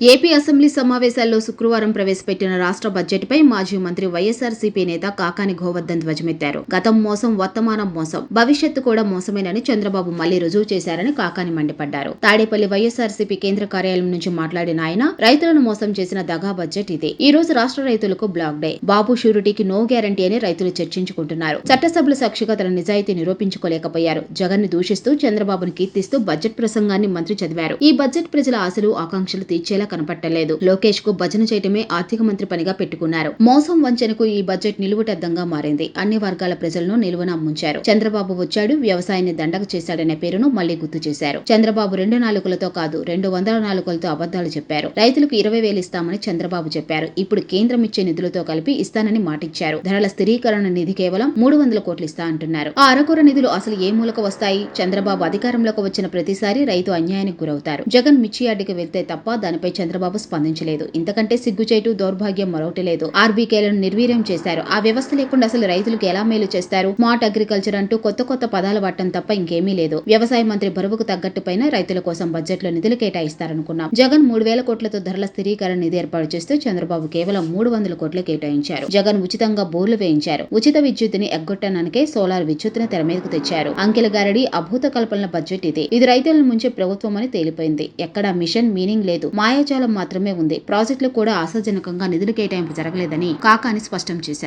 AP assembly సమావేశాల్లో శుక్రవారం ప్రవేశపెట్టిన రాష్ట్ర బడ్జెట్పై మాజీ మంత్రి వైఎస్ఆర్సీపీ నేత కాకాని గోవర్ధన్ ధ్వజమెత్తారు. గతం మోసం వర్తమానం మోసం భవిష్యత్తు కూడా మోసమేనని చంద్రబాబు మళ్ళీ రుజువు చేశారని కాకాని మండిపడ్డారు. తాడేపల్లి వైఎస్ఆర్సీపీ కేంద్ర కార్యాలయం నుంచి మాట్లాడిన ఆయన రైతులను మోసం చేసిన దగా బడ్జెట్ ఇదే. ఈ రోజు రాష్ట్ర రైతులకు బ్లాక్ డే. బాబు షూరిటీకి నో గ్యారంటీ అని రైతులు చర్చించుకుంటున్నారు. చట్టసభ్యుల సాక్షిగా తన నిజాయితీ నిరూపించుకోలేకపోయారు. జగన్ని దూషిస్తూ చంద్రబాబును కీర్తిస్తూ బడ్జెట్ ప్రసంగాన్ని మంత్రి చదివారు. ఈ బడ్జెట్ ప్రజల ఆశలు ఆకాంక్షలు తీర్చేలా కనపట్టలేదు. లోకేష్కు భజన చేయటమే ఆర్థిక మంత్రి పనిగా పెట్టుకున్నారు. మోసం వంచనకు ఈ బడ్జెట్ నిలువుటద్దంగా మారింది. అన్ని వర్గాల ప్రజలను నిలువున ముంచారు. చంద్రబాబు వచ్చాడు వ్యవసాయాన్ని దండగ చేశాడనే పేరును మళ్ళీ గుర్తు చేశారు. చంద్రబాబు రెండు నాలుగులతో కాదు రెండు వందల నాలుగులతో అబద్దాలు చెప్పారు. రైతులకు ఇరవై వేలు ఇస్తామని చంద్రబాబు చెప్పారు. ఇప్పుడు కేంద్రం ఇచ్చే నిధులతో కలిపి ఇస్తానని మాటిచ్చారు. ధరల స్థిరీకరణ నిధి కేవలం మూడు వందల కోట్లు ఇస్తా అంటున్నారు. ఆ అరకొర నిధులు అసలు ఏ మూలకు వస్తాయి? చంద్రబాబు అధికారంలోకి వచ్చిన ప్రతిసారి రైతు అన్యాయానికి గురవుతారు. జగన్ మిర్చి యార్డుకి వెళ్తే తప్ప దానిపై చంద్రబాబు స్పందించలేదు. ఇంతకంటే సిగ్గుచేటు దౌర్భాగ్యం మరొకటి లేదు. ఆర్బీకేలను నిర్వీర్యం చేశారు. ఆ వ్యవస్థ లేకుండా అసలు రైతులకు ఎలా మేలు చేస్తారు? స్మార్ట్ అగ్రికల్చర్ అంటూ కొత్త కొత్త పదాలు పట్టడం తప్ప ఇంకేమీ లేదు. వ్యవసాయ మంత్రి బరువుకు తగ్గట్టు పైన రైతుల కోసం బడ్జెట్లో నిధులు కేటాయిస్తారనుకున్నాం. జగన్ మూడు వేల కోట్లతో ధరల స్థిరీకరణ నిధి ఏర్పాటు చేస్తూ చంద్రబాబు కేవలం మూడు వందల కోట్లు కేటాయించారు. జగన్ ఉచితంగా బోర్లు వేయించారు. ఉచిత విద్యుత్తుని ఎగ్గొట్టడానికే సోలార్ విద్యుత్తును తెర మీదకు తెచ్చారు. అంకెల గారడి అభూత కల్పనల బడ్జెట్ ఇది. ఇది రైతులను ముంచే ప్రభుత్వం అని తేలిపోయింది. ఎక్కడా మిషన్ మీనింగ్ లేదు. మాయాజాలం మాత్రమే ఉంది. ప్రాజెక్టులు కూడా ఆశాజనకంగా నిధులు కేటాయింపు జరగలేదని కాకాని స్పష్టం చేశారు.